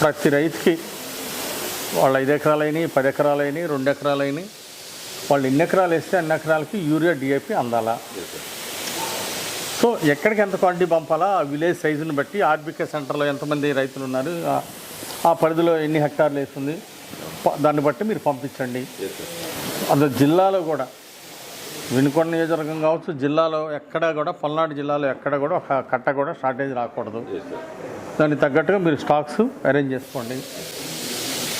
ప్రతి రైతుకి వాళ్ళు ఐదు ఎకరాలైనవి పది ఎకరాలైనవి రెండు ఎకరాలైనవి వాళ్ళు ఎన్ని ఎకరాలు వేస్తే అన్ని ఎకరాలకి యూరియా డిఏపి అందాలా? సో ఎక్కడికి ఎంత క్వాంటిటీ పంపాలా? ఆ విలేజ్ సైజుని బట్టి ఆర్బికే సెంటర్లో ఎంతమంది రైతులు ఉన్నారు? ఆ- పరిధిలో ఎన్ని హెక్టార్లు వేస్తుంది? దాన్ని బట్టి మీరు పంపించండి. అందులో జిల్లాలో కూడా వినుకొండ నియోజకవర్గం కావచ్చు జిల్లాలో ఎక్కడ కూడా పల్నాడు జిల్లాలో ఎక్కడ కూడా ఒక కట్ట కూడా షార్టేజ్ రాకూడదు. దానికి తగ్గట్టుగా మీరు స్టాక్స్ అరేంజ్ చేసుకోండి.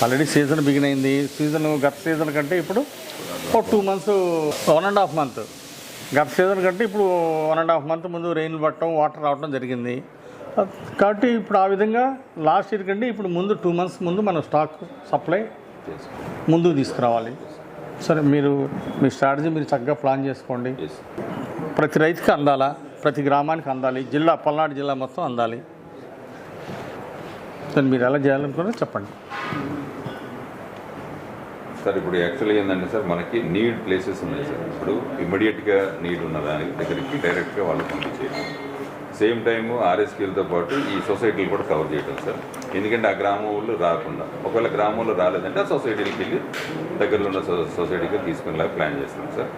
ఆల్రెడీ సీజన్ బిగిన్ అయింది. సీజన్ గత సీజన్ కంటే ఇప్పుడు ఒక two months one and half month. గత సీజన్ కంటే ఇప్పుడు వన్ అండ్ హాఫ్ మంత్ ముందు రెయిన్ పట్టడం వాటర్ రావడం జరిగింది. కాబట్టి ఇప్పుడు ఆ విధంగా లాస్ట్ ఇయర్ కంటే ఇప్పుడు ముందు టూ మంత్స్ ముందు మనం స్టాక్ సప్లై ముందుకు తీసుకురావాలి. సరే మీరు మీ స్ట్రాటజీ మీరు చక్కగా ప్లాన్ చేసుకోండి. ప్రతి రైతుకి అందాలా? ప్రతి గ్రామానికి అందాలి? జిల్లా పల్నాడు జిల్లా మొత్తం అందాలి. దాన్ని మీరు ఎలా చేయాలనుకున్నా చెప్పండి. సార్ ఇప్పుడు యాక్చువల్గా ఏంటంటే సార్ మనకి నీడ్ ప్లేసెస్ ఉన్నాయి సార్. ఇప్పుడు ఇమ్మీడియట్గా నీడ్ ఉన్న దాని దగ్గరికి డైరెక్ట్గా వాళ్ళు పంపించేయడం. సేమ్ టైము ఆర్ఎస్పీలతో పాటు ఈ సొసైటీలు కూడా కవర్ చేయడం సార్. ఎందుకంటే ఆ గ్రామం రాకుండా ఒకవేళ గ్రామంలో రాలేదంటే ఆ సొసైటీకి వెళ్ళి దగ్గరలో ఉన్న సొ- సొసైటీకి తీసుకునేలాగా ప్లాన్ చేస్తున్నాం సార్.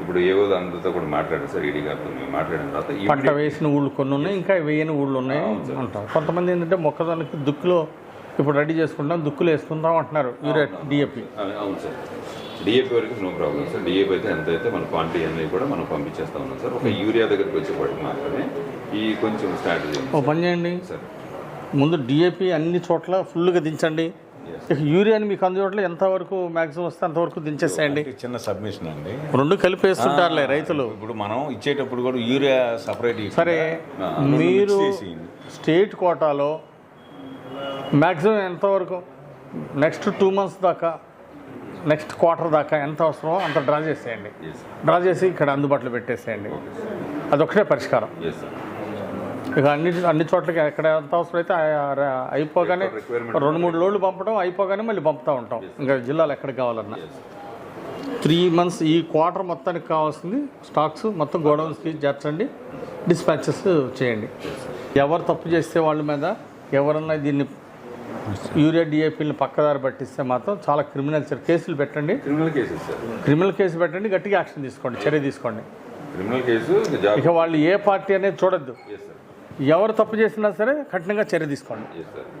ఇప్పుడు ఏవో అందరితో కూడా మాట్లాడారు సార్ ఈడీ గారితో మేము మాట్లాడిన తర్వాత పంట వేసిన ఊళ్ళు కొన్ని ఉన్నాయి ఇంకా వేయని ఊళ్ళు ఉన్నాయి అంటారు. కొంతమంది ఏంటంటే మొక్కదానికి దుక్కులో ఇప్పుడు రెడీ చేసుకుంటాం దుక్కులు వేసుకుందాం అంటున్నారు. యూరియా డిఏపి అవును సార్. డిఏపి వరకు నో ప్రాబ్లం సార్. డిఏపి అయితే ఎంత అయితే మన క్వాంటిటీ అనేది కూడా మనం పంపించేస్తా ఉన్నాం సార్. ఒక యూరియా దగ్గరికి వచ్చేపాటికి మాత్రమే ఈ కొంచెం స్ట్రాటజీ ఓ పని చేయండి. సార్. ముందు డిఏపి అన్ని చోట్ల ఫుల్గా దించండి. ఇక యూరియాని మీకు అందు చోట్ల ఎంతవరకు మ్యాక్సిమం వస్తే అంతవరకు దించేసేయండి. చిన్న సబ్మిషన్ అండి. రెండు కలిపి వేస్తుంటారులే రైతులు. ఇప్పుడు మనం ఇచ్చేటప్పుడు కూడా యూరియా సపరేట్ సరే మీరు స్టేట్ కోటాలో మ్యాక్సిమం ఎంతవరకు నెక్స్ట్ టూ మంత్స్ దాకా నెక్స్ట్ క్వార్టర్ దాకా ఎంత అవసరమో అంత డ్రా చేసేయండి. డ్రా చేసి ఇక్కడ అందుబాటులో పెట్టేసేయండి. అదొకటే పరిష్కారం. ఇక అన్ని అన్ని చోట్లకి ఎక్కడ ఎంత అవసరం అయితే ఆ- ఆ- అయిపోగానే. రెండు మూడు లోడ్లు పంపడం అయిపోగానే మళ్ళీ పంపుతూ ఉంటాం. ఇంకా జిల్లాలో ఎక్కడికి కావాలన్నా. త్రీ మంత్స్ ఈ క్వార్టర్ మొత్తానికి కావాల్సింది స్టాక్స్ మొత్తం గోడౌన్స్కి చేర్చండి డిస్పాచెస్ చేయండి. ఎవరు తప్పు చేస్తే వాళ్ళ మీద ఎవరన్నా దీన్ని యూరియా డిఏపీని పక్కదారి పట్టిస్తే మాత్రం చాలా క్రిమినల్ కేసులు పెట్టండి. క్రిమినల్ కేసెస్ క్రిమినల్ కేసు పెట్టండి గట్టిగా యాక్షన్ తీసుకోండి చర్య తీసుకోండి. క్రిమినల్ కేసు ఇక వాళ్ళు ఏ పార్టీ అనేది చూడొద్దు. ఎవరు తప్పు చేసినా సరే కఠినంగా చర్య తీసుకోండి. సార్